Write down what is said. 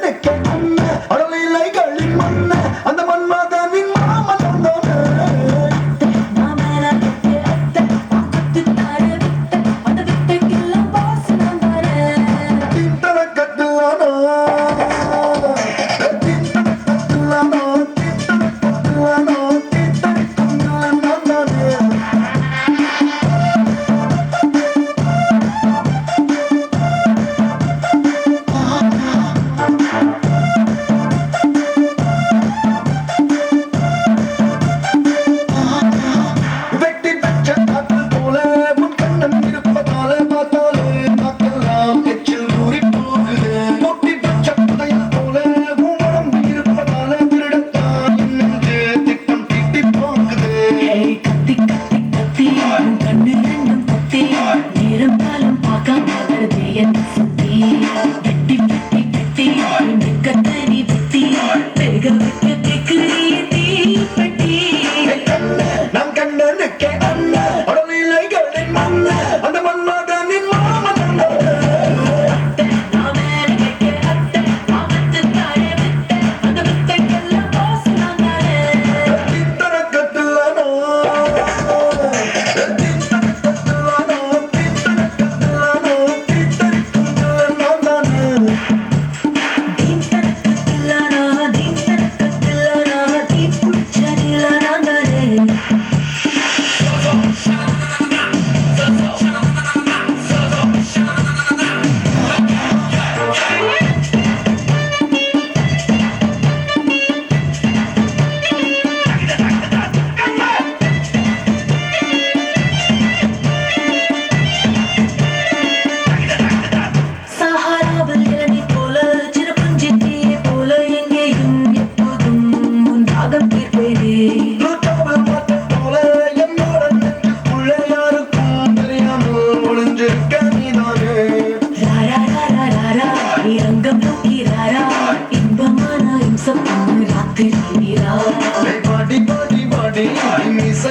நடந்த tick tick பாடி பாடி பாடி மிஸ்